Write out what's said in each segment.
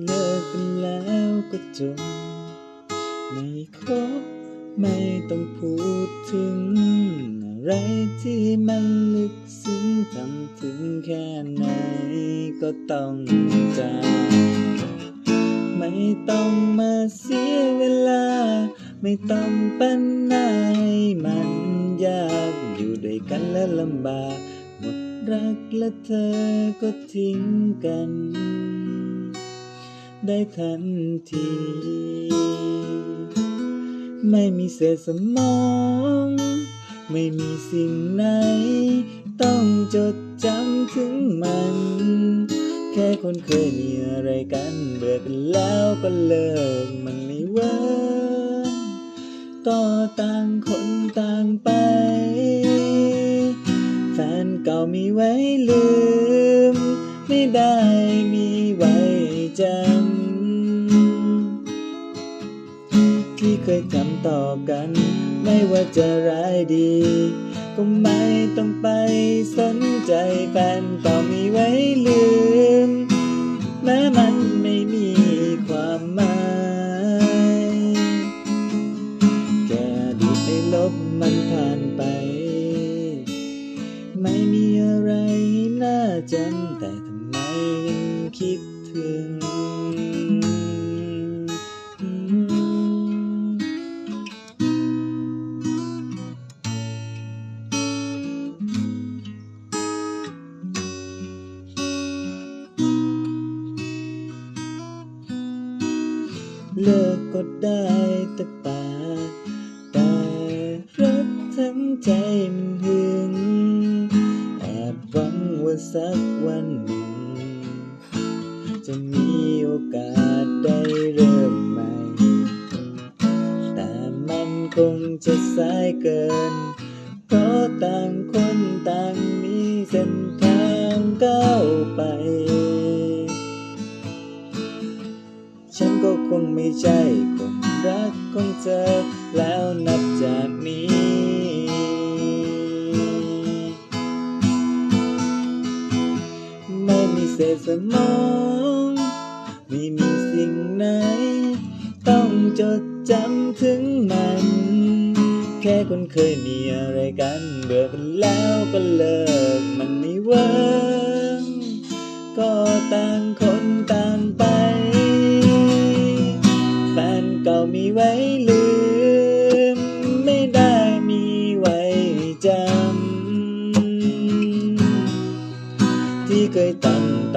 เลิกกันแล้วก็จบไม่ขอไม่ต้องพูดถึง อะไรที่มันลึกซึ้งทำถึงแค่ไหนก็ต้องจากไม่ต้องมาเสียเวลา ไม่ต้องปัญหาให้มันยากอยู่ด้วยกันและลำบาก หมดรักและเธอก็ทิ้งกัน ได้ทันที ไม่มีเศษสมอง ไม่มีสิ่งไหน ต้องจดจำถึงมัน แค่คนเคยมีอะไรกันเบื่อกันแล้วก็เลิกมันไม่เวิร์กก็ต่างคนต่างไป แฟนเก่ามีไว้ลืม ไม่ได้มีไว้จำ ที่เคยทำต่อกัน ไม่ว่าจะร้ายดี ก็ไม่ต้องไปสนใจแฟนก่ามีไว้ลืม แม้มันไม่มีความหมายแค่ดีได้ลบมันผ่านไป ไม่มีอะไรน่าจำแต่ ลิกก็ได้แต่ปากแต่รักทั้งใจมันหึง แอบหวังว่าสักวันหนึ่ง จะมีโอกาสได้เริ่มใหม่ แต่มันคงจะสายเกิน เพราะต่างคนต่างมีเส้นทางก้าวไป ใช่คนรักของเธอ แล้วนับจากนี้ ไม่มีเศษสมอง ไม่มีสิ่งไหน ต้องจดจำถึงมัน แค่คนเคยมีอะไรกัน เบื่อกันแล้วก็เลิกมันไม่เวิร์กก็ต่างคนต่างไป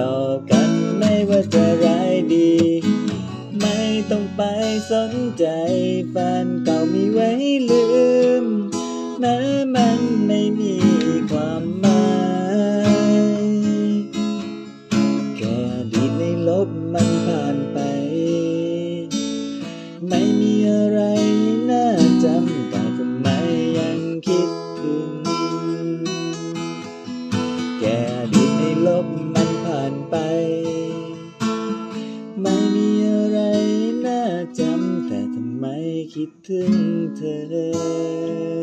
ต่อกันไม่ว่าจะร้ายดี ไม่ต้องไปสนใจแฟนเก่ามีไว้ลืมแม้มันไม่มีความหมายแค่ดีในลบมันผ่าน น่า